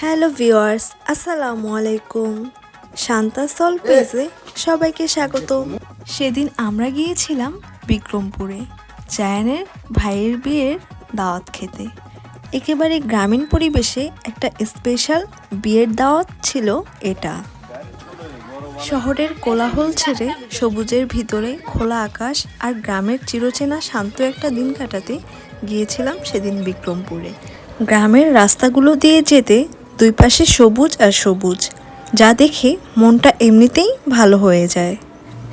Hello viewers, আসসালামু আলাইকুম। শান্তা সল পেজে সবাইকে স্বাগত। সেদিন আমরা গিয়েছিলাম বিক্রমপুরে, জায়ানের ভাইয়ের বিয়ের দাওয়াত খেতে। একেবারে গ্রামীণ পরিবেশে একটা স্পেশাল বিয়ের দাওয়াত ছিল এটা। শহরের কোলাহল ছেড়ে সবুজের ভিতরে খোলা আকাশ আর গ্রামের চিরচেনা শান্ত একটা দিন কাটাতে গিয়েছিলাম সেদিন বিক্রমপুরে। গ্রামের রাস্তাগুলো দিয়ে যেতে দুই পাশে সবুজ আর সবুজ, যা দেখে মনটা এমনিতেই ভালো হয়ে যায়।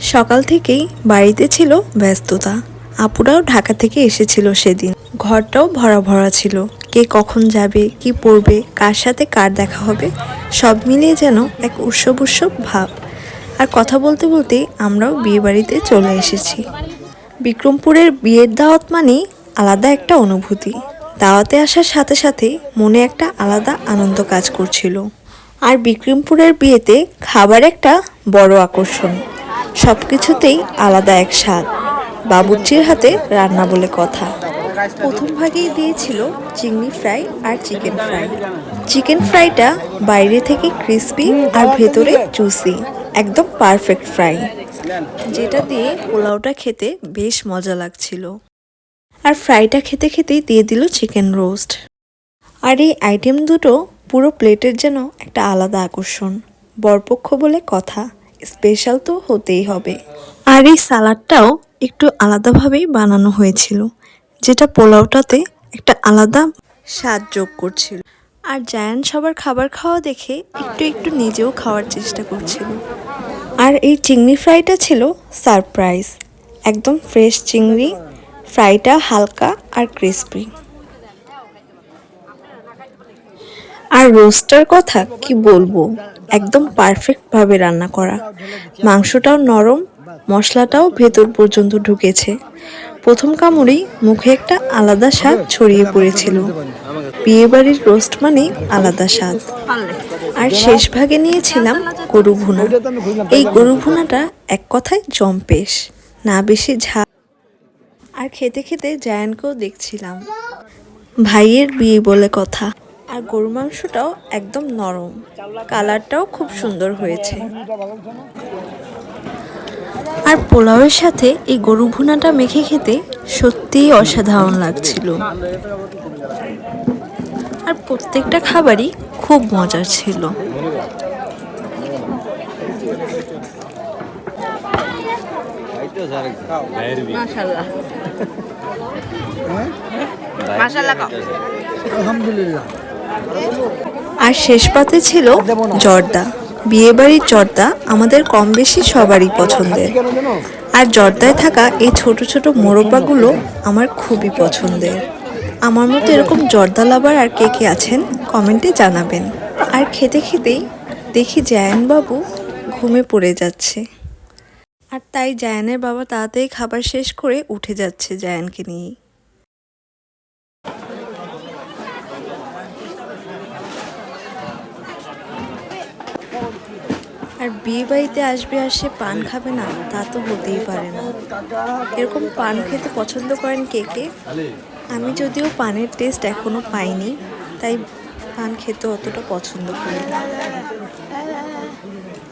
সকাল থেকেই বাড়িতে ছিল ব্যস্ততা। আপুরাও ঢাকা থেকে এসেছিল সেদিন। ঘরটাও ভরা ভরা ছিল। কে কখন যাবে, কি পড়বে, কার সাথে কার দেখা হবে, সব মিলিয়ে যেন এক উৎসব উৎসব ভাব। আর কথা বলতে বলতে আমরাও বিয়ে বাড়িতে চলে এসেছি। বিক্রমপুরের বিয়ের দাওয়াত মানেই আলাদা একটা অনুভূতি। দাওয়াতে আসার সাথে সাথে মনে একটা আলাদা আনন্দ কাজ করছিল। আর বিক্রমপুরের বিয়েতে খাবার একটা বড় আকর্ষণ। সব কিছুতেই আলাদা এক স্বাদ। বাবুর্চির হাতে রান্না বলে কথা। প্রথম ভাগেই দিয়েছিল চিংড়ি ফ্রাই আর চিকেন ফ্রাই। চিকেন ফ্রাইটা বাইরে থেকে ক্রিস্পি আর ভেতরে জুসি, একদম পারফেক্ট ফ্রাই। যেটা দিয়ে পোলাওটা খেতে বেশ মজা লাগছিল। আর ফ্রাইটা খেতে খেতেই দিয়ে দিল চিকেন রোস্ট। আর এই আইটেম দুটো পুরো প্লেটের যেন একটা আলাদা আকর্ষণ। বরপক্ষ বলে কথা, স্পেশাল তো হতেই হবে। আর এই সালাডটাও একটু আলাদাভাবেই বানানো হয়েছিল, যেটা পোলাওটাতে একটা আলাদা স্বাদ যোগ করছিল। আর জায়ান সবার খাবার খাওয়া দেখে একটু একটু নিজেও খাওয়ার চেষ্টা করছিল। আর এই চিংড়ি ফ্রাইটা ছিল সারপ্রাইজ, একদম ফ্রেশ চিংড়ি ফ্রাইটা হালকা আর ক্রিসপি। আর রোস্টার কথা কি বলব? একদম পারফেক্টভাবে রান্না করা। মাংসটাও নরম, মশলাটাও ভেতর পর্যন্ত ঢুকেছে। প্রথম কামড়েই মুখে একটা আলাদা স্বাদ ছড়িয়ে পড়েছিল। বিয়েবাড়ির রোস্ট মানে আলাদা স্বাদ। আর শেষ ভাগে নিয়েছিলাম গরু ভুনা এই গরু ভুনাটা এক কথায় জম্পেশ। না বেশি ঝাল আর খেতে খেতে জায়ানকেও দেখছিলাম। ভাইয়ের বিয়ে বলে কথা। আর গরু মাংসটাও একদম নরম। কালারটাও খুব সুন্দর হয়েছে। আর পোলাওয়ের সাথে এই গরু ভুনাটা মেখে খেতে সত্যিই অসাধারণ লাগছিল। আর প্রত্যেকটা খাবারই খুব মজার ছিল। আলহামদুলিল্লাহ। আর শেষ পাতে ছিল জর্দা। বিয়েবাড়ির জর্দা আমাদের কম বেশি সবারই পছন্দের। আর জর্দায় থাকা এই ছোট ছোট মোরব্বাগুলো আমার খুবই পছন্দের। আমার মতো এরকম জর্দা লাভার আর কে কে আছেন কমেন্টে জানাবেন। আর খেতে খেতেই দেখি জায়ান বাবু ঘুমে পড়ে যাচ্ছে। আর তাই জায়ানের বাবা তাড়াতাড়ি খাবার শেষ করে উঠে যাচ্ছে জায়ানকে নিয়ে আর বিয়ে বাড়িতে আসবে আর সে পান খাবে না, তা তো হতেই পারে না। এরকম পান খেতে পছন্দ করেন কে কে? আমি যদিও পানের টেস্ট এখনও পাইনি, তাই পান খেতে অতটা পছন্দ করি না।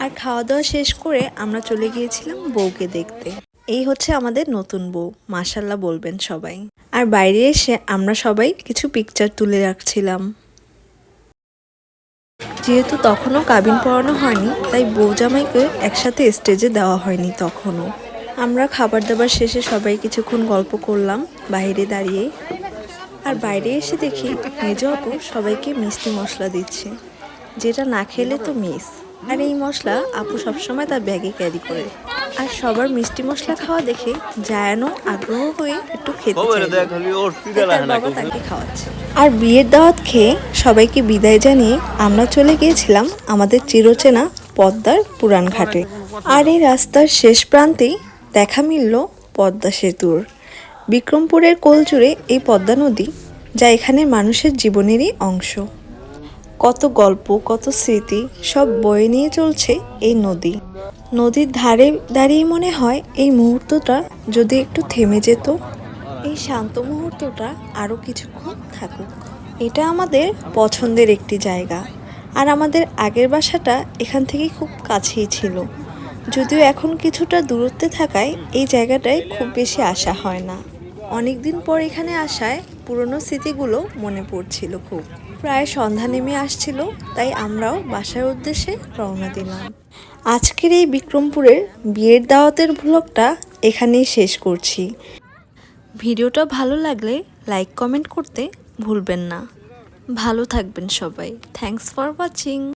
আর খাওয়া দাওয়া শেষ করে আমরা চলে গিয়েছিলাম বউকে দেখতে। এই হচ্ছে আমাদের নতুন বউ মাসাল্লাহ বলবেন সবাই। আর বাইরে এসে আমরা সবাই কিছু পিকচার তুলে রাখছিলাম। যেহেতু তখনও কাবিন পড়ানো হয়নি, তাই বউ জামাইকে একসাথে স্টেজে দেওয়া হয়নি তখনও। আমরা খাবার দাবার শেষে সবাই কিছুক্ষণ গল্প করলাম, বাইরে দাঁড়িয়ে। আর বাইরে এসে দেখি মেজ আপু সবাইকে মিষ্টি মশলা দিচ্ছে যেটা না খেলে তো মিস। আর এই মশলা আপু সবসময় তার ব্যাগে ক্যারি করে। আর সবার মিষ্টি মশলা খাওয়া দেখে জায়ানও আগ্রহ হয়ে একটু খেতে তার বাবা তাকে খাওয়াচ্ছে। আর বিয়ের দাওয়াত খেয়ে সবাইকে বিদায় জানিয়ে আমরা চলে গিয়েছিলাম আমাদের চিরচেনা পদ্মার পুরান ঘাটে। আর এই রাস্তার শেষ প্রান্তেই দেখা মিলল পদ্মা সেতুর। বিক্রমপুরের কোল জুড়ে এই পদ্মা নদী, যা এখানে মানুষের জীবনেরই অংশ। কত গল্প, কত স্মৃতি, সব বয়ে নিয়ে চলছে এই নদী। নদীর ধারে দাঁড়িয়ে মনে হয় এই মুহূর্তটা যদি একটু থেমে যেত, এই শান্ত মুহূর্তটা আরও কিছুক্ষণ থাকুক। এটা আমাদের পছন্দের একটি জায়গা, আর আমাদের আগের বাসাটা এখান থেকে খুব কাছেই ছিল। যদিও এখন কিছুটা দূরত্বে থাকায় এই জায়গাটায় খুব বেশি আসা হয় না। অনেক দিন পর এখানে আসায় পুরনো স্মৃতিগুলো মনে পড়ছিল খুব। প্রায় সন্ধ্যা নেমে আসছিল, তাই আমরাও বাসার উদ্দেশ্যে রওনা দিলাম। আজকের এই বিক্রমপুরের বিয়ের দাওয়াতের ব্লগটা এখানেই শেষ করছি। ভিডিওটা ভালো লাগলে লাইক, কমেন্ট করতে ভুলবেন না। ভালো থাকবেন সবাই। Thanks for watching